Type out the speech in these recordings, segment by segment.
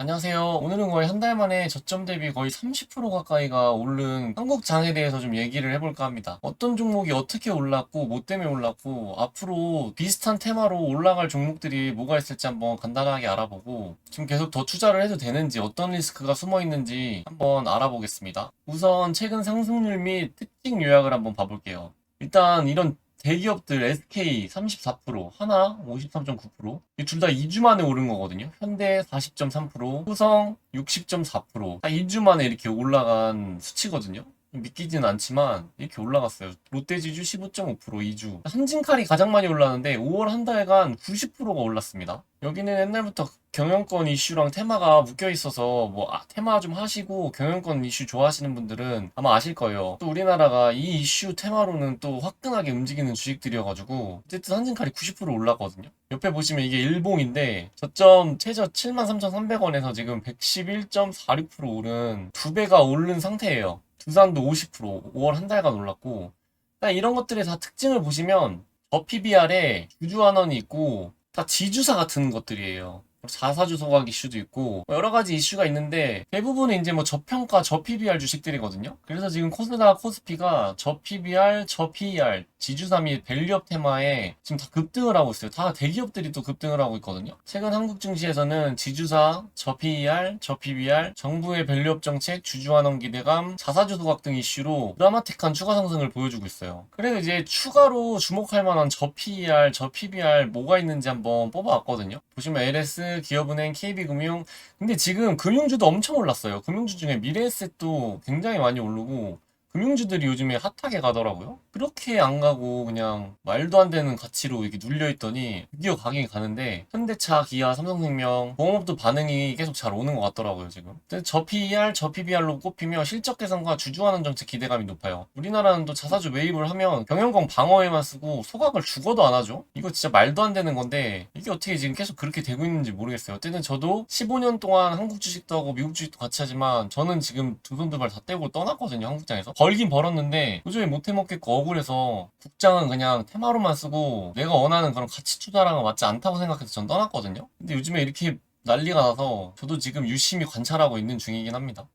안녕하세요. 오늘은 거의 한 달 만에 저점 대비 거의 30% 가까이가 오른 한국 장에 대해서 좀 얘기를 해볼까 합니다. 어떤 종목이 어떻게 올랐고, 뭐 때문에 올랐고, 앞으로 비슷한 테마로 올라갈 종목들이 뭐가 있을지 한번 간단하게 알아보고, 지금 계속 더 투자를 해도 되는지, 어떤 리스크가 숨어 있는지 한번 알아보겠습니다. 우선 최근 상승률 및 특징 요약을 한번 봐볼게요. 일단 이런 대기업들 SK 34%, 하나 53.9%, 둘 다 2주 만에 오른 거거든요. 현대 40.3%, 후성 60.4%. 딱 2주 만에 이렇게 올라간 수치거든요. 믿기진 않지만 이렇게 올라갔어요. 롯데지주 15.5% 2주. 한진칼이 가장 많이 올랐는데 5월 한 달간 90%가 올랐습니다. 여기는 옛날부터 경영권 이슈랑 테마가 묶여 있어서 뭐 아, 테마 좀 하시고 경영권 이슈 좋아하시는 분들은 아마 아실 거예요. 또 우리나라가 이 이슈 테마로는 또 화끈하게 움직이는 주식들이어가지고 어쨌든 한진칼이 90% 올랐거든요. 옆에 보시면 이게 일봉인데 저점 최저 73,300원에서 지금 111.46% 오른 두 배가 오른 상태예요. 두산도 50% 5월 한 달간 올랐고 딱 이런 것들의 다 특징을 보시면 저 PBR에 주주환원이 있고 다 지주사 같은 것들이에요. 자사주 소각 이슈도 있고 뭐 여러 가지 이슈가 있는데 대부분은 이제 뭐 저평가 저 PBR 주식들이거든요. 그래서 지금 코스닥 코스피가 저 PBR, 저 PER 지주사 및 밸류업 테마에 지금 다 급등을 하고 있어요. 다 대기업들이 또 급등을 하고 있거든요. 최근 한국 증시에서는 지주사, 저 PER, 저 PBR, 정부의 밸류업 정책, 주주환원 기대감, 자사주 소각 등 이슈로 드라마틱한 추가 상승을 보여주고 있어요. 그래서 이제 추가로 주목할 만한 저 PER, 저 PBR 뭐가 있는지 한번 뽑아왔거든요. 보시면 LS, 기업은행, KB금융. 근데 지금 금융주도 엄청 올랐어요. 금융주 중에 미래에셋도 굉장히 많이 오르고 금융주들이 요즘에 핫하게 가더라고요. 그렇게 안 가고 그냥 말도 안 되는 가치로 이렇게 눌려있더니 드디어 가긴 가는데 현대차, 기아, 삼성생명, 보험업도 반응이 계속 잘 오는 것 같더라고요 지금. 저 PER, 저 PBR로 꼽히며 실적 개선과 주주하는 정책 기대감이 높아요. 우리나라는 또 자사주 매입을 하면 경영권 방어에만 쓰고 소각을 죽어도 안 하죠. 이거 진짜 말도 안 되는 건데 이게 어떻게 지금 계속 그렇게 되고 있는지 모르겠어요. 어쨌든 저도 15년 동안 한국 주식도 하고 미국 주식도 같이 하지만 저는 지금 두 손 두 발 다 떼고 떠났거든요 한국장에서. 벌긴 벌었는데 도저히 못 해먹겠고 억울해서 국장은 그냥 테마로만 쓰고 내가 원하는 그런 가치 투자랑은 맞지 않다고 생각해서 전 떠났거든요. 근데 요즘에 이렇게 난리가 나서 저도 지금 유심히 관찰하고 있는 중이긴 합니다.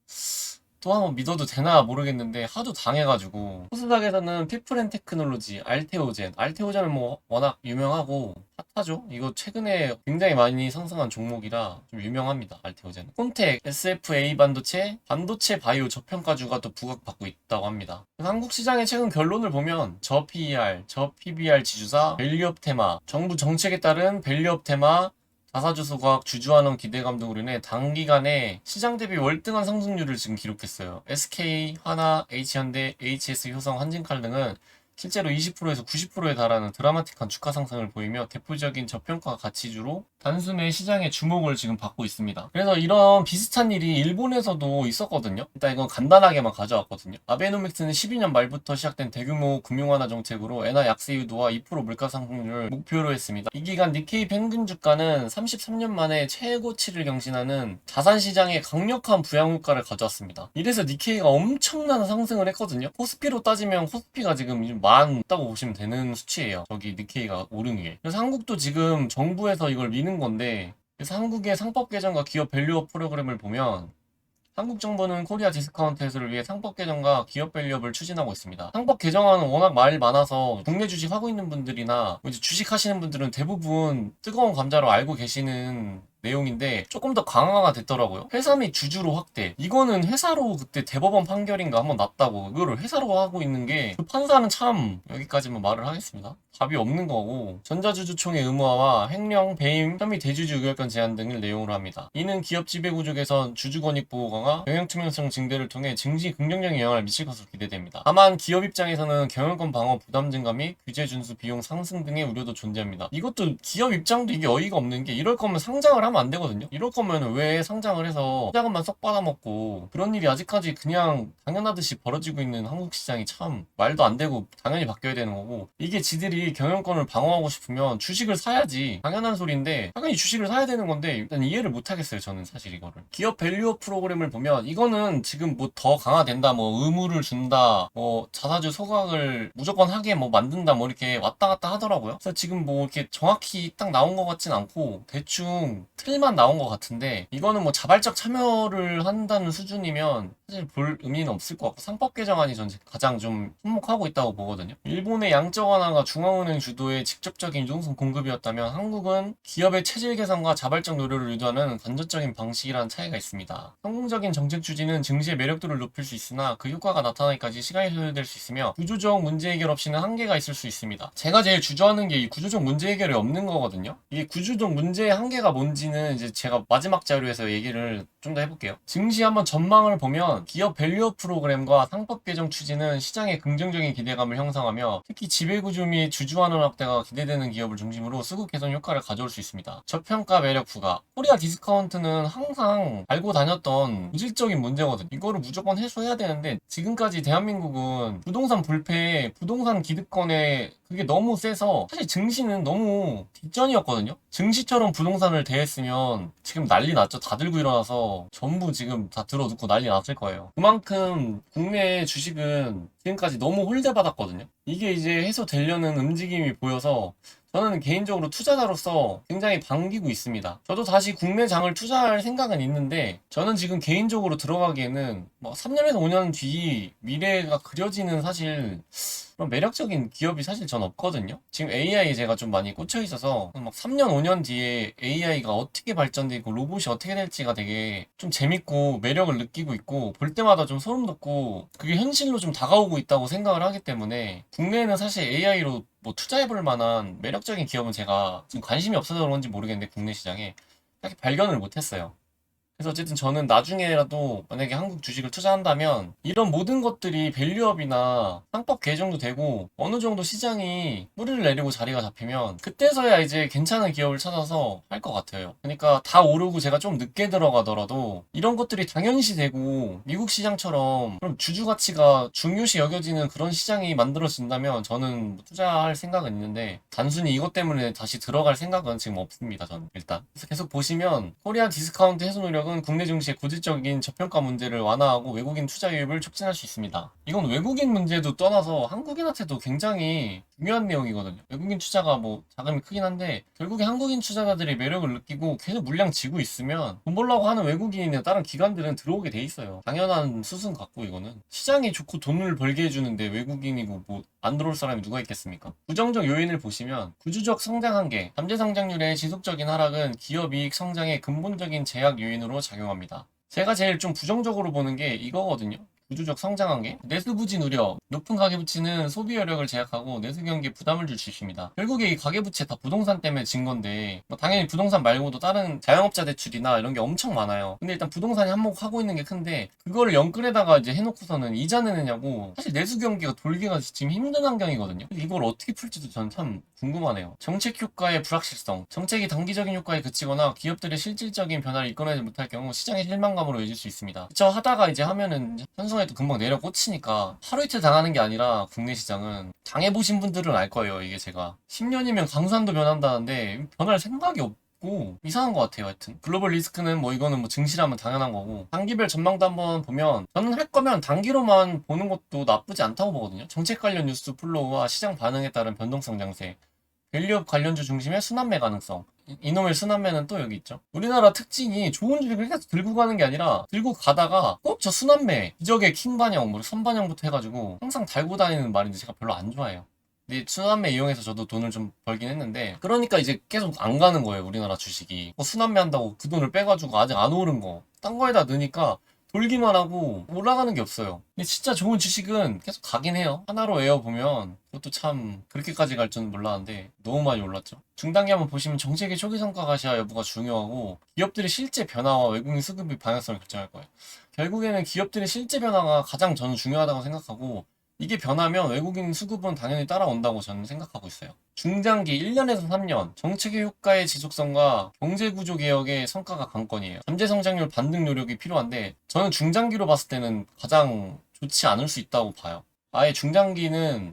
또 한번 믿어도 되나 모르겠는데 하도 당해가지고. 코스닥에서는 피플앤 테크놀로지, 알테오젠. 알테오젠은 뭐 워낙 유명하고 핫하죠? 이거 최근에 굉장히 많이 상승한 종목이라 좀 유명합니다 알테오젠 콘텍, SFA 반도체, 반도체 바이오 저평가주가 또 부각받고 있다고 합니다. 한국 시장의 최근 결론을 보면 저 PER, 저 PBR 지주사, 밸류업 테마. 정부 정책에 따른 밸류업 테마 자사주 소각, 주주환원 기대감 등으로 인해 단기간에 시장 대비 월등한 상승률을 지금 기록했어요. SK, 하나, H현대, HS, 효성, 한진칼 등은 실제로 20%에서 90%에 달하는 드라마틱한 주가 상승을 보이며 대표적인 저평가 가치주로 단숨에 시장의 주목을 지금 받고 있습니다. 그래서 이런 비슷한 일이 일본에서도 있었거든요. 일단 이건 간단하게만 가져왔거든요. 아베노믹스는 12년 말부터 시작된 대규모 금융 완화 정책으로 엔화 약세 유도와 2% 물가 상승률을 목표로 했습니다. 이 기간 니케이 평균 주가는 33년 만에 최고치를 경신하는 자산 시장의 강력한 부양 효과를 가져왔습니다. 이래서 니케이가 엄청난 상승을 했거든요. 코스피로 따지면 코스피가 지금 많다고 보시면 되는 수치예요. 저기 니케이가 오른 위에. 그래서 한국도 지금 정부에서 이걸 미는 건데 그래서 한국의 상법 개정과 기업 밸류업 프로그램을 보면 한국 정부는 코리아 디스카운트를 위해 상법 개정과 기업 밸류업을 추진하고 있습니다. 상법 개정안은 워낙 말이 많아서 국내 주식 하고 있는 분들이나 이제 주식 하시는 분들은 대부분 뜨거운 감자로 알고 계시는 내용인데 조금 더 강화가 됐더라고요. 회사 및 주주로 확대. 이거는 회사로 그때 대법원 판결인가 한번 났다고 이거를 회사로 하고 있는 게 그 판사는 참 여기까지만 말을 하겠습니다. 답이 없는 거고 전자주주총회 의무화와 횡령, 배임, 혐의 대주주 의결권 제한 등을 내용으로 합니다. 이는 기업 지배구조 개선, 주주 권익 보호 강화, 경영 투명성 증대를 통해 증시 긍정적인 영향을 미칠 것으로 기대됩니다. 다만 기업 입장에서는 경영권 방어 부담 증가 및 규제 준수 비용 상승 등의 우려도 존재합니다. 이것도 기업 입장도 이게 어이가 없는 게 이럴 거면 상장을 하면 안 되거든요. 이럴 거면 왜 상장을 해서 자금만 쏙 빨아먹고 그런 일이 아직까지 그냥 당연하듯이 벌어지고 있는 한국 시장이 참 말도 안 되고 당연히 바뀌어야 되는 거고 이게 지들이 경영권을 방어하고 싶으면 주식을 사야지 당연한 소리인데 당연히 주식을 사야 되는 건데 일단 이해를 못 하겠어요 저는 사실 이거를 기업 밸류업 프로그램을 보면 이거는 지금 뭐 더 강화된다 뭐 의무를 준다 뭐 자사주 소각을 무조건 하게 뭐 만든다 뭐 이렇게 왔다 갔다 하더라고요 그래서 지금 뭐 이렇게 정확히 딱 나온 것 같진 않고 대충 틀만 나온 것 같은데 이거는 뭐 자발적 참여를 한다는 수준이면 사실 볼 의미는 없을 것 같고 상법 개정안이 전 가장 좀 손목하고 있다고 보거든요. 일본의 양적 완화가 중앙은행 주도의 직접적인 유동성 공급이었다면 한국은 기업의 체질 개선과 자발적 노력을 유도하는 간접적인 방식이라는 차이가 있습니다. 성공적인 정책 추진은 증시의 매력도를 높일 수 있으나 그 효과가 나타나기까지 시간이 소요될 수 있으며 구조적 문제 해결 없이는 한계가 있을 수 있습니다. 제가 제일 주저하는 게 이 구조적 문제 해결이 없는 거거든요. 이게 구조적 문제의 한계가 뭔지는 이제 제가 마지막 자료에서 얘기를 좀 더 해볼게요. 증시 한번 전망을 보면 기업 밸류업 프로그램과 상법 개정 추진은 시장에 긍정적인 기대감을 형성하며 특히 지배구조 및 주주환원 확대가 기대되는 기업을 중심으로 수급 개선 효과를 가져올 수 있습니다. 저평가 매력 부과 코리아 디스카운트는 항상 알고 다녔던 무질적인 문제거든요. 이거를 무조건 해소해야 되는데 지금까지 대한민국은 부동산 불패에 부동산 기득권에 그게 너무 세서 사실 증시는 너무 뒷전이었거든요. 증시처럼 부동산을 대했으면 지금 난리 났죠. 다 들고 일어나서 전부 지금 다 들어눕고 난리 났을 거예요. 그만큼 국내 주식은 지금까지 너무 홀대받았거든요. 이게 이제 해소되려는 움직임이 보여서 저는 개인적으로 투자자로서 굉장히 반기고 있습니다. 저도 다시 국내 장을 투자할 생각은 있는데 저는 지금 개인적으로 들어가기에는 뭐 3년에서 5년 뒤 미래가 그려지는 사실 그런 매력적인 기업이 사실 전 없거든요. 지금 AI에 제가 좀 많이 꽂혀 있어서 막 3년, 5년 뒤에 AI가 어떻게 발전되고 로봇이 어떻게 될지가 되게 좀 재밌고 매력을 느끼고 있고 볼 때마다 좀 소름 돋고 그게 현실로 좀 다가오고 있다고 생각을 하기 때문에 국내에는 사실 AI로 뭐 투자해볼 만한 매력적인 기업은 제가 지금 관심이 없어서 그런지 모르겠는데 국내 시장에 딱히 발견을 못했어요. 그래서 어쨌든 저는 나중에라도 만약에 한국 주식을 투자한다면 이런 모든 것들이 밸류업이나 상법 개정도 되고 어느 정도 시장이 뿌리를 내리고 자리가 잡히면 그때서야 이제 괜찮은 기업을 찾아서 할 것 같아요. 그러니까 다 오르고 제가 좀 늦게 들어가더라도 이런 것들이 당연시 되고 미국 시장처럼 그럼 주주 가치가 중요시 여겨지는 그런 시장이 만들어진다면 저는 뭐 투자할 생각은 있는데 단순히 이것 때문에 다시 들어갈 생각은 지금 없습니다. 저는 일단 그래서 계속 보시면 코리아 디스카운트 해소 노력 은 국내 증시의 고질적인 저평가 문제를 완화하고 외국인 투자 유입을 촉진할 수 있습니다. 이건 외국인 문제도 떠나서 한국인한테도 굉장히 중요한 내용이거든요. 외국인 투자가 뭐 자금이 크긴 한데 결국에 한국인 투자자들이 매력을 느끼고 계속 물량 지고 있으면 돈 벌라고 하는 외국인이나 다른 기관들은 들어오게 돼 있어요. 당연한 수순 같고 이거는 시장이 좋고 돈을 벌게 해주는데 외국인이고 뭐 안 들어올 사람이 누가 있겠습니까? 부정적 요인을 보시면 구조적 성장 한계, 잠재 성장률의 지속적인 하락은 기업 이익 성장의 근본적인 제약 요인 작용합니다. 제가 제일 좀 부정적으로 보는 게 이거거든요. 구조적 성장 한계, 내수 부진 우려, 높은 가계부채는 소비 여력을 제약하고 내수 경기에 부담을 줄 수 있습니다. 결국에 이 가계부채 다 부동산 때문에 진 건데 뭐 당연히 부동산 말고도 다른 자영업자 대출이나 이런 게 엄청 많아요. 근데 일단 부동산이 한몫하고 있는 게 큰데 그거를 연끌에다가 이제 해놓고서는 이자 내느냐고 사실 내수 경기가 돌기가 지금 힘든 환경이거든요. 이걸 어떻게 풀지도 저는 참 궁금하네요. 정책 효과의 불확실성, 정책이 단기적인 효과에 그치거나 기업들의 실질적인 변화를 이끌어내지 못할 경우 시장의 실망감으로 이어질 수 있습니다. 그쵸 하다가 이제 하면은 현수 막에도 금방 내려 꽂히니까 하루 이틀 당하는 게 아니라 국내 시장은 당해보신 분들은 알 거예요. 이게 제가 10년이면 강산도 변한다는데 변할 생각이 없. 고 이상한 것 같아요 하여튼 글로벌 리스크는 뭐 이거는 뭐 증시라면 당연한 거고 단기별 전망도 한번 보면 저는 할 거면 단기로만 보는 것도 나쁘지 않다고 보거든요 정책 관련 뉴스 플로우와 시장 반응에 따른 변동성 장세 밸류업 관련주 중심의 순환매 가능성. 이- 이놈의 순환매는 또 여기 있죠. 우리나라 특징이 좋은 주식을 계속 들고 가는 게 아니라 들고 가다가 꼭 저 순환매, 기적의 킹반영, 뭐 선반영부터 해가지고 항상 달고 다니는 말인데 제가 별로 안 좋아해요. 근데 순환매 이용해서 저도 돈을 좀 벌긴 했는데 그러니까 이제 계속 안 가는 거예요 우리나라 주식이 뭐 순환매 한다고 그 돈을 빼가지고 아직 안 오른 거 딴 거에다 넣으니까 돌기만 하고 올라가는 게 없어요. 근데 진짜 좋은 주식은 계속 가긴 해요. 하나로 외워보면 그것도 참 그렇게까지 갈 줄은 몰랐는데 너무 많이 올랐죠. 중단기 한번 보시면 정책의 초기 성과 가시화 여부가 중요하고 기업들의 실제 변화와 외국인 수급의 방향성을 결정할 거예요. 결국에는 기업들의 실제 변화가 가장 저는 중요하다고 생각하고 이게 변하면 외국인 수급은 당연히 따라온다고 저는 생각하고 있어요. 중장기 1년에서 3년 정책의 효과의 지속성과 경제구조 개혁의 성과가 관건이에요. 잠재 성장률 반등 노력이 필요한데 저는 중장기로 봤을 때는 가장 좋지 않을 수 있다고 봐요. 아예 중장기는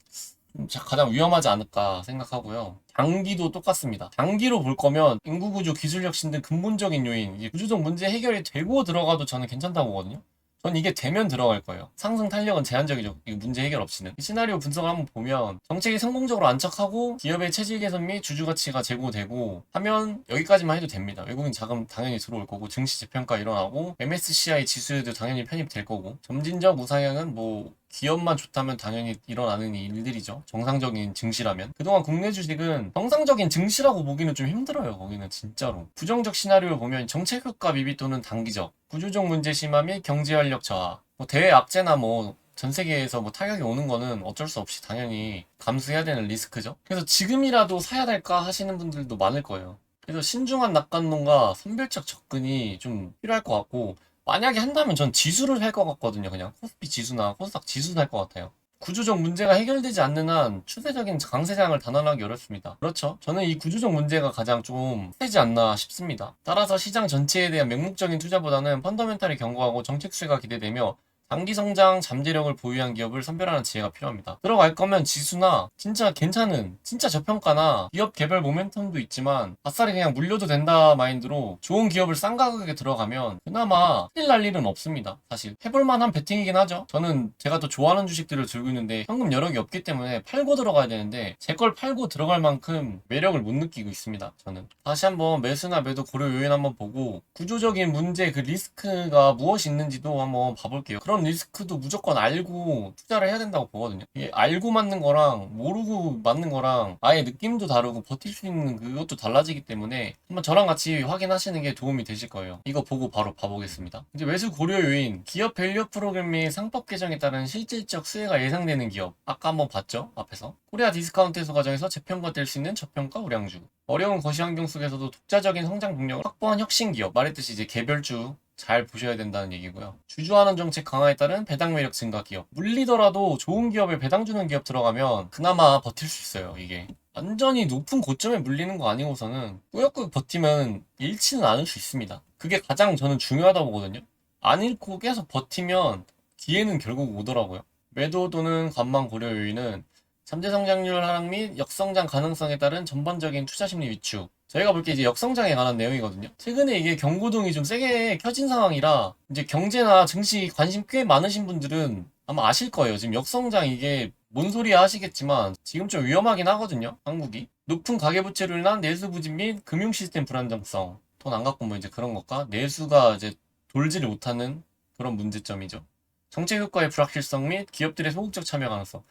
가장 위험하지 않을까 생각하고요. 장기도 똑같습니다. 장기로 볼 거면 인구구조, 기술혁신 등 근본적인 요인, 구조적 문제 해결이 되고 들어가도 저는 괜찮다고 보거든요. 전 이게 되면 들어갈 거예요. 상승 탄력은 제한적이죠. 이 문제 해결 없이는. 이 시나리오 분석을 한번 보면 정책이 성공적으로 안착하고 기업의 체질 개선 및 주주 가치가 제고되고 하면 여기까지만 해도 됩니다. 외국인 자금 당연히 들어올 거고 증시 재평가 일어나고 MSCI 지수에도 당연히 편입될 거고 점진적 우상향은 뭐 기업만 좋다면 당연히 일어나는 일들이죠. 정상적인 증시라면. 그동안 국내 주식은 정상적인 증시라고 보기는 좀 힘들어요. 거기는 진짜로. 부정적 시나리오를 보면 정책 효과 미비 또는 단기적, 구조적 문제 심화 및 경제 활력 저하, 뭐 대외 악재나 뭐 전 세계에서 뭐 타격이 오는 거는 어쩔 수 없이 당연히 감수해야 되는 리스크죠. 그래서 지금이라도 사야 될까 하시는 분들도 많을 거예요. 그래서 신중한 낙관론과 선별적 접근이 좀 필요할 것 같고 만약에 한다면 전 지수를 살것 같거든요. 그냥 코스피 지수나 코스닥 지수 살것 같아요. 구조적 문제가 해결되지 않는 한 추세적인 강세장을 단언하기 어렵습니다. 그렇죠. 저는 이 구조적 문제가 가장 좀 세지 않나 싶습니다. 따라서 시장 전체에 대한 맹목적인 투자보다는 펀더멘탈이 견고하고 정책 수혜가 기대되며 단기 성장 잠재력을 보유한 기업을 선별하는 지혜가 필요합니다. 들어갈 거면 지수나 진짜 괜찮은 진짜 저평가나 기업 개별 모멘텀도 있지만 아싸리 그냥 물려도 된다 마인드로 좋은 기업을 싼 가격에 들어가면 그나마 큰일 날 일은 없습니다. 사실 해볼 만한 베팅이긴 하죠. 저는 제가 또 좋아하는 주식들을 들고 있는데 현금 여력이 없기 때문에 팔고 들어가야 되는데 제 걸 팔고 들어갈 만큼 매력을 못 느끼고 있습니다. 저는 다시 한번 매수나 매도 고려 요인 한번 보고 구조적인 문제 그 리스크가 무엇이 있는지도 한번 봐볼게요. 그런 리스크도 무조건 알고 투자를 해야 된다고 보거든요. 이게 알고 맞는 거랑 모르고 맞는 거랑 아예 느낌도 다르고 버틸 수 있는 그것도 달라지기 때문에 한번 저랑 같이 확인하시는 게 도움이 되실 거예요. 이거 보고 바로 봐보겠습니다. 이제 매수 고려 요인, 기업 밸류 프로그램 및 상법 개정에 따른 실질적 수혜가 예상되는 기업. 아까 한번 봤죠? 앞에서. 코리아 디스카운트 해소 과정에서 재평가될 수 있는 저평가 우량주. 어려운 거시 환경 속에서도 독자적인 성장 동력을 확보한 혁신 기업. 말했듯이 이제 개별주 잘 보셔야 된다는 얘기고요. 주주하는 정책 강화에 따른 배당 매력 증가 기업. 물리더라도 좋은 기업에 배당 주는 기업 들어가면 그나마 버틸 수 있어요, 이게. 완전히 높은 고점에 물리는 거 아니고서는 꾸역꾸역 버티면 잃지는 않을 수 있습니다. 그게 가장 저는 중요하다고 보거든요. 안 잃고 계속 버티면 기회는 결국 오더라고요. 매도 또는 관망 고려 요인은 잠재 성장률 하락 및 역성장 가능성에 따른 전반적인 투자 심리 위축. 저희가 볼 게 이제 역성장에 관한 내용이거든요. 최근에 이게 경고등이 좀 세게 켜진 상황이라 이제 경제나 증시 관심 꽤 많으신 분들은 아마 아실 거예요. 지금 역성장 이게 뭔 소리야 하시겠지만 지금 좀 위험하긴 하거든요. 한국이. 높은 가계부채로 인한 내수 부진 및 금융 시스템 불안정성. 돈 안 갖고 뭐 이제 그런 것과 내수가 이제 돌지를 못하는 그런 문제점이죠. 정책 효과의 불확실성 및 기업들의 소극적 참여 가능성.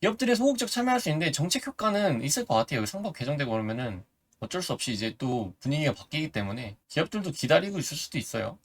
기업들의 소극적 참여할 수 있는데 정책 효과는 있을 것 같아요. 상법 개정되고 그러면은 어쩔 수 없이 이제 또 분위기가 바뀌기 때문에 기업들도 기다리고 있을 수도 있어요.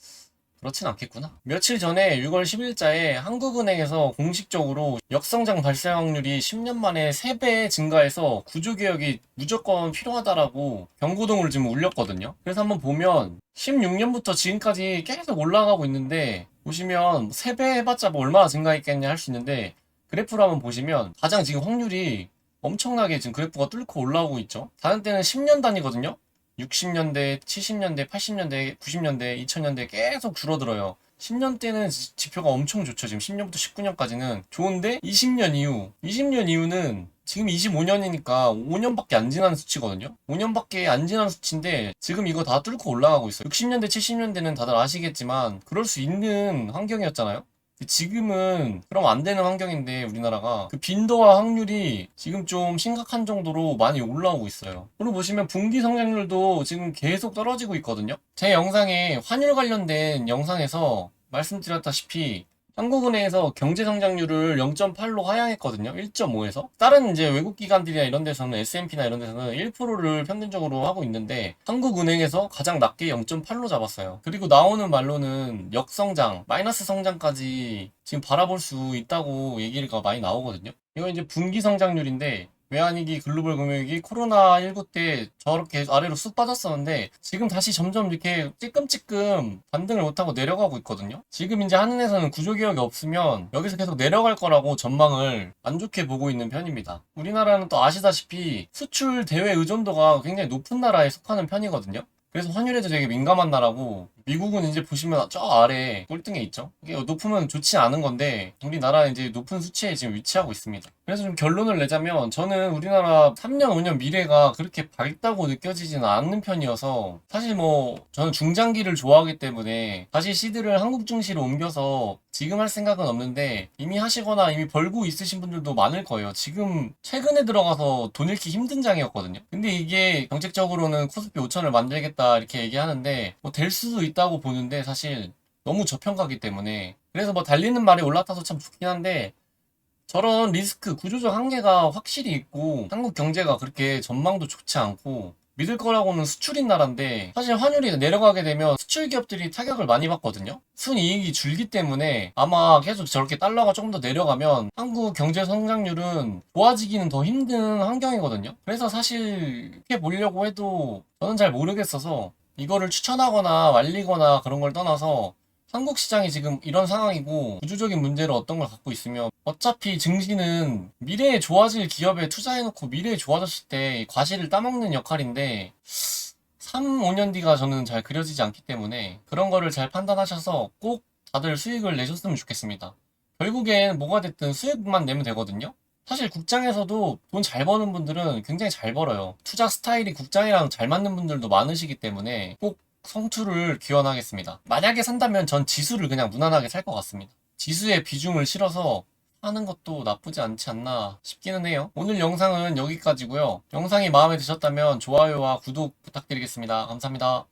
그렇진 않겠구나. 며칠 전에 6월 10일자에 한국은행에서 공식적으로 역성장 발생 확률이 10년 만에 3배 증가해서 구조개혁이 무조건 필요하다라고 경고등을 지금 울렸거든요. 그래서 한번 보면 16년부터 지금까지 계속 올라가고 있는데 보시면 3배 해봤자 뭐 얼마나 증가했겠냐 할 수 있는데 그래프를 한번 보시면 가장 지금 확률이 엄청나게 지금 그래프가 뚫고 올라오고 있죠. 다른 때는 10년 단위거든요. 60년대, 70년대, 80년대, 90년대, 2000년대 계속 줄어들어요. 10년 때는 지- 지표가 엄청 좋죠. 지금 10년부터 19년까지는 좋은데 20년 이후, 20년 이후는 지금 25년이니까 5년밖에 안 지난 수치거든요. 5년밖에 안 지난 수치인데 지금 이거 다 뚫고 올라가고 있어요. 60년대, 70년대는 다들 아시겠지만 그럴 수 있는 환경이었잖아요. 지금은 그럼 안 되는 환경인데 우리나라가 그 빈도와 확률이 지금 좀 심각한 정도로 많이 올라오고 있어요. 그리고 보시면 분기 성장률도 지금 계속 떨어지고 있거든요. 제 영상에 환율 관련된 영상에서 말씀드렸다시피 한국은행에서 경제 성장률을 0.8로 하향했거든요. 1.5에서. 다른 이제 외국 기관들이나 이런 데서는 S&P나 이런 데서는 1%를 평균적으로 하고 있는데 한국은행에서 가장 낮게 0.8로 잡았어요. 그리고 나오는 말로는 역성장, 마이너스 성장까지 지금 바라볼 수 있다고 얘기가 많이 나오거든요. 이거 이제 분기 성장률인데 외환위기 글로벌 금융위기 코로나19 때 저렇게 아래로 쑥 빠졌었는데 지금 다시 점점 이렇게 찔끔찔끔 반등을 못하고 내려가고 있거든요. 지금 이제 한은에서는 구조개혁이 없으면 여기서 계속 내려갈 거라고 전망을 안 좋게 보고 있는 편입니다. 우리나라는 또 아시다시피 수출 대외 의존도가 굉장히 높은 나라에 속하는 편이거든요. 그래서 환율에도 되게 민감한 나라고 미국은 이제 보시면 저 아래 꼴등에 있죠. 이게 높으면 좋지 않은 건데 우리나라는 이제 높은 수치에 지금 위치하고 있습니다. 그래서 좀 결론을 내자면 저는 우리나라 3년 5년 미래가 그렇게 밝다고 느껴지지는 않는 편이어서 사실 뭐 저는 중장기를 좋아하기 때문에 다시 시드를 한국 증시로 옮겨서 지금 할 생각은 없는데 이미 하시거나 이미 벌고 있으신 분들도 많을 거예요. 지금 최근에 들어가서 돈 잃기 힘든 장이었거든요. 근데 이게 정책적으로는 코스피 5천을 만들겠다 이렇게 얘기하는데 뭐 될 수도 있 다고 보는데 사실 너무 저평가기 때문에 그래서 뭐 달리는 말이 올라타서 참 좋긴 한데 저런 리스크 구조적 한계가 확실히 있고 한국 경제가 그렇게 전망도 좋지 않고 믿을 거라고는 수출인 나라인데 사실 환율이 내려가게 되면 수출 기업들이 타격을 많이 받거든요. 순이익이 줄기 때문에 아마 계속 저렇게 달러가 조금 더 내려가면 한국 경제 성장률은 좋아지기는 더 힘든 환경이거든요. 그래서 사실 이렇게 보려고 해도 저는 잘 모르겠어서 이거를 추천하거나 말리거나 그런 걸 떠나서 한국 시장이 지금 이런 상황이고 구조적인 문제로 어떤 걸 갖고 있으면 어차피 증시는 미래에 좋아질 기업에 투자해놓고 미래에 좋아졌을 때 과실을 따먹는 역할인데 3, 5년 뒤가 저는 잘 그려지지 않기 때문에 그런 거를 잘 판단하셔서 꼭 다들 수익을 내셨으면 좋겠습니다. 결국엔 뭐가 됐든 수익만 내면 되거든요. 사실 국장에서도 돈 잘 버는 분들은 굉장히 잘 벌어요. 투자 스타일이 국장이랑 잘 맞는 분들도 많으시기 때문에 꼭 성투를 기원하겠습니다. 만약에 산다면 전 지수를 그냥 무난하게 살 것 같습니다. 지수에 비중을 실어서 하는 것도 나쁘지 않지 않나 싶기는 해요. 오늘 영상은 여기까지고요. 영상이 마음에 드셨다면 좋아요와 구독 부탁드리겠습니다. 감사합니다.